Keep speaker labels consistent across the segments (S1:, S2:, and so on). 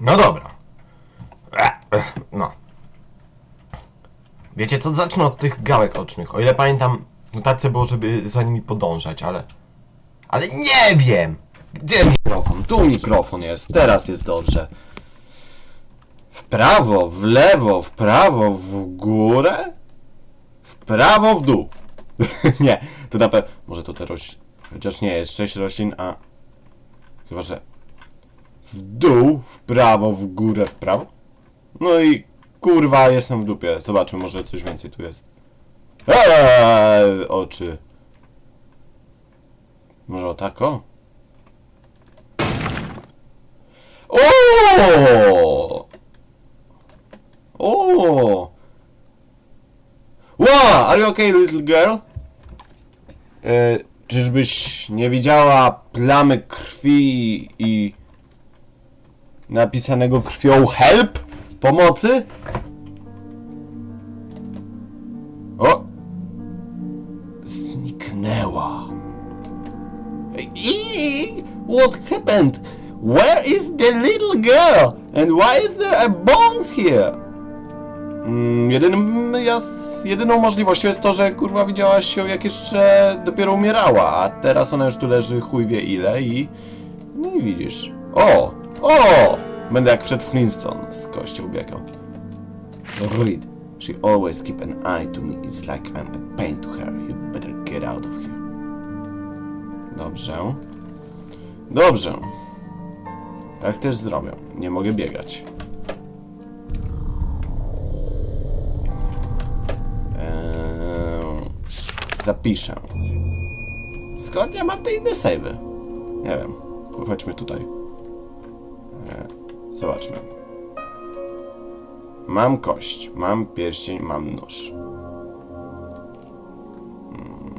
S1: No dobra. E, e, No. Wiecie co, zacznę od tych gałek ocznych. O ile pamiętam, notacja było, żeby za nimi podążać, ale... Ale nie wiem! Gdzie mikrofon? Tu mikrofon jest, teraz jest dobrze. W prawo, w lewo, w prawo, w górę? W prawo, w dół. nie, to na pewno... Może to te rośliny... Chociaż nie, jest sześć roślin, a... Chyba, że... W dół, w prawo, w górę, w prawo? No i kurwa, jestem w dupie. Zobaczmy, może coś więcej tu jest. Eee, oczy. Może o tako? O! O! Wow, are you okay, little girl? E, czyżbyś nie widziała plamy krwi i napisanego krwią help? Pomocy? O! Zniknęła. Eee, What happened? Where is the little girl? And why is there a bones here? Mm, jedynym, jedyną możliwością jest to, że kurwa widziałaś ją jak jeszcze dopiero umierała, a teraz ona już tu leży chuj wie ile i... No i widzisz. O! O! Będę jak Fred Flintstone z kością biegał. Read. She always keep an eye to me. It's like I'm a pain to her. You better get out of here. Dobrze. Dobrze. Tak też zrobię. Nie mogę biegać. Eee, zapiszę. Skąd ja mam te inne savey? Nie wiem. Chodźmy tutaj. Zobaczmy. Mam kość, mam pierścień, mam nóż. Hmm.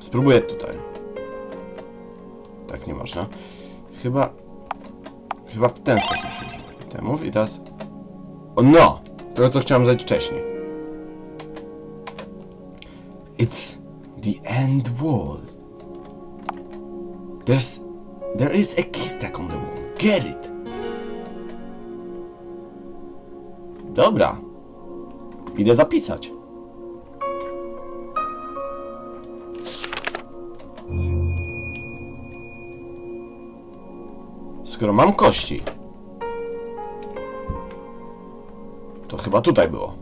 S1: Spróbuję tutaj. Tak nie można. Chyba... Chyba w ten sposób się używa itemów i teraz... O no! To co chciałem zrobić wcześniej. It's the end wall. There's... There is a keystack on the wall. Get it! Dobra. Idę zapisać. Skoro mam kości, to chyba tutaj było.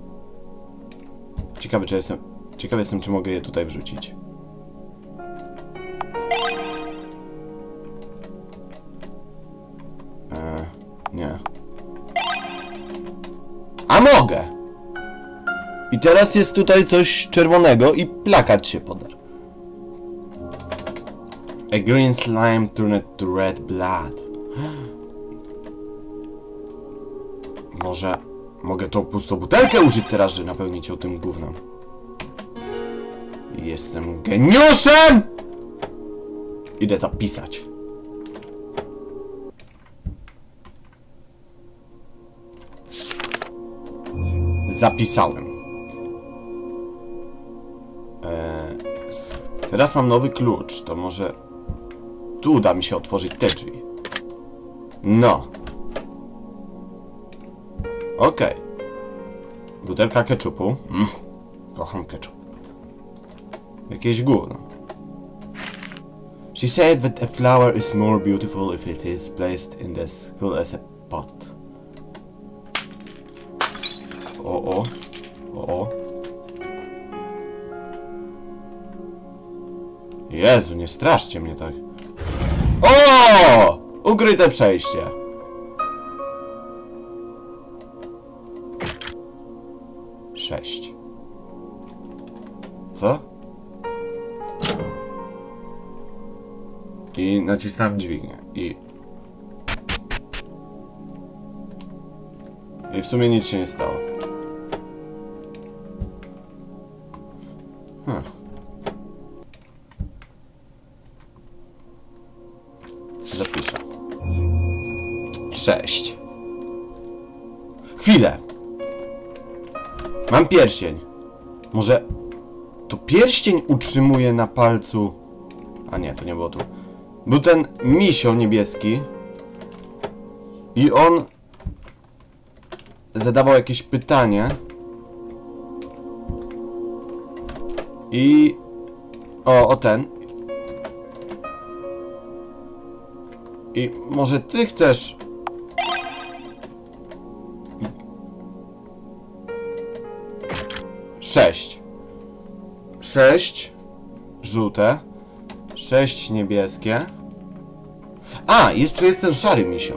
S1: Ciekawy, czy jestem. Ciekawy jestem, czy mogę je tutaj wrzucić. I teraz jest tutaj coś czerwonego i plakat się podarł. A green slime turned to red blood. Może mogę tą pustą butelkę użyć teraz, że napełnić ją tym gównem. Jestem geniuszem! Idę zapisać. Zapisałem. Teraz mam nowy klucz, to może tu uda mi się otworzyć te drzwi. No. Okej. Butelka ketchupu. Mm. Kocham ketchup. Jakieś gówno. She said that a flower is more beautiful if it is placed in the skull as a pot. O, o. O, o. Jezu, nie straszcie mnie tak. O! Ukryte przejście. Sześć. Co? I nacisnąłem dźwignię. I... I w sumie nic się nie stało. Huh. Sześć. Chwilę. Mam pierścień. Może to pierścień utrzymuje na palcu. A nie, to nie było tu. Był ten misio niebieski. I on zadawał jakieś pytanie. I o, o ten. I może ty chcesz Sześć. Sześć żółte. Sześć niebieskie. A, jeszcze jest ten szary misio.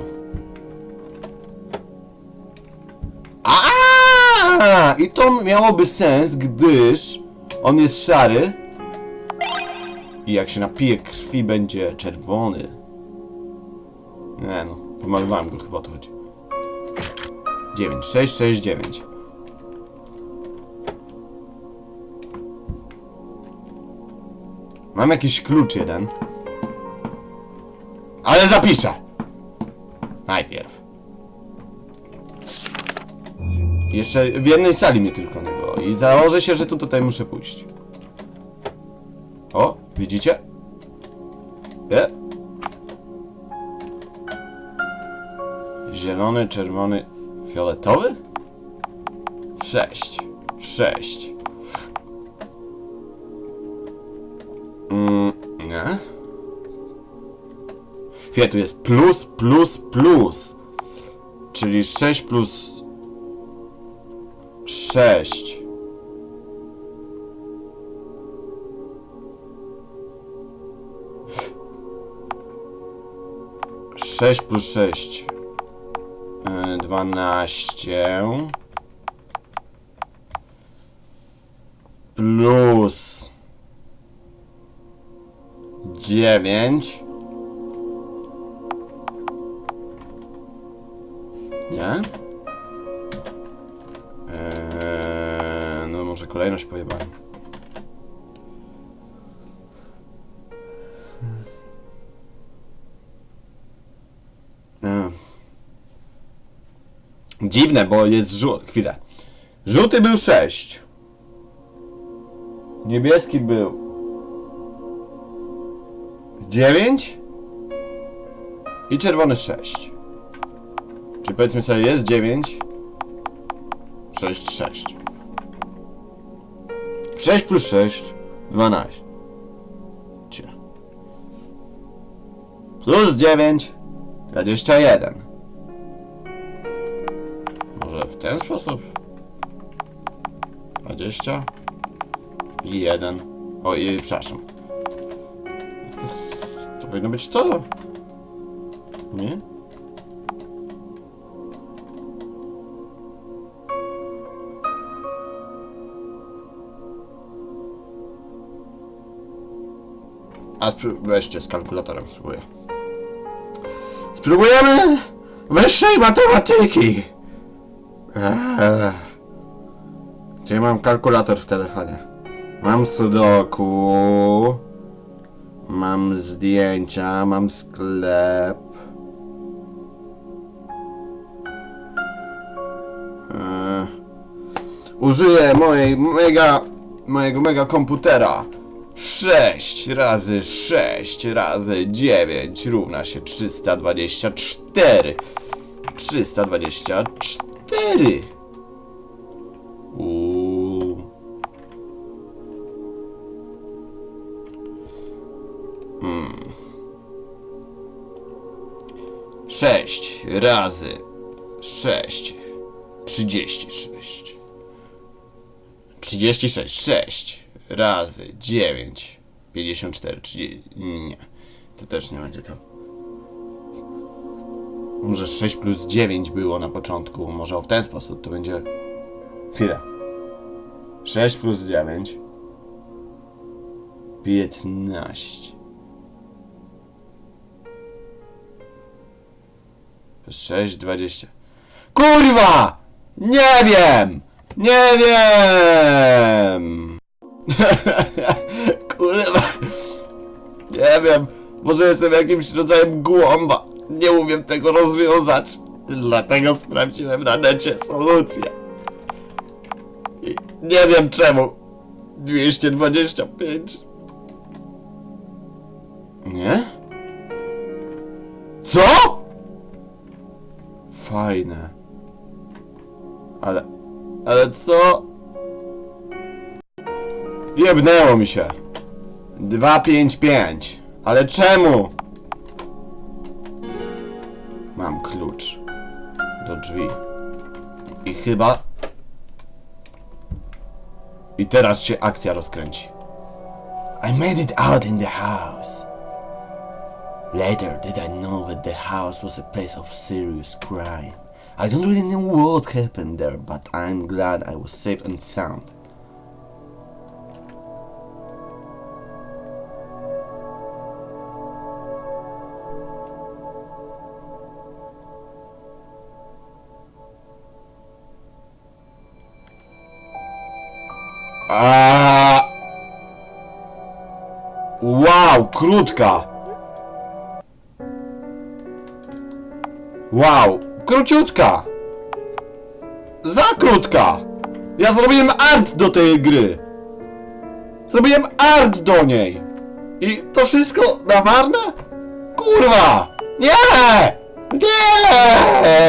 S1: A, I to miałoby sens, gdyż on jest szary. I jak się napije krwi, będzie czerwony. Nie no, pomalowałem go chyba o to chodzi. 9, 6, 6, 9. Mam jakiś klucz jeden. Ale zapiszę! Najpierw. Jeszcze w jednej sali mnie tylko nie było i założę się, że tu tutaj muszę pójść. O, widzicie? E? Zielony, czerwony, fioletowy? Sześć. Sześć. Chwilę, tu jest plus, plus, plus. Czyli 6 plus 6. Sześć plus sześć. E, Dwanaście. Plus. Dziewięć. Eee, no może kolejność pojebałem. Eee. Dziwne, bo jest żółty. Chwilę. Żółty był 6. Niebieski był 9 i czerwony 6. Czyli powiedzmy sobie jest 9 6 6 6 plus 6 12 Cie. Plus 9 21 Może w ten sposób? 20 i 1 O i przepraszam. To powinno być to. Nie? A weźcie z kalkulatorem, spróbuję. Spróbujemy wyższej matematyki! Eee. Gdzie mam kalkulator w telefonie? Mam sudoku. Mam zdjęcia, mam sklep. Eee. Użyję mojej mega, mojego mega komputera. 6 razy 6 razy 9 równa się 324. 324. Uuu. Hmm. 6 razy 6 36. 36, 6 razy 9, 54, 30, nie, to też nie będzie to. Może 6 plus 9 było na początku, może w ten sposób to będzie... Chwilę. 6 plus 9. 15. Plus 6, 20. Kurwa! Nie wiem! Nie wiem! Kurwa. Nie wiem. Może jestem jakimś rodzajem głąba. Nie umiem tego rozwiązać. Dlatego sprawdziłem na necie solucję. I nie wiem czemu. 225. Nie? Co? fajne. Ale... Ale co? Jebnęło mi się. 255. Ale czemu? Mam klucz. Do drzwi. I chyba... I teraz się akcja rozkręci. I made it out in the house. Later did I know that the house was a place of serious crime. I don't really know what happened there, but I'm glad I was safe and sound. Aaaa! Wow, krótka! Wow, króciutka! Za krótka! Ja zrobiłem art do tej gry! Zrobiłem art do niej! I to wszystko na marne? Kurwa! Nie! Nie!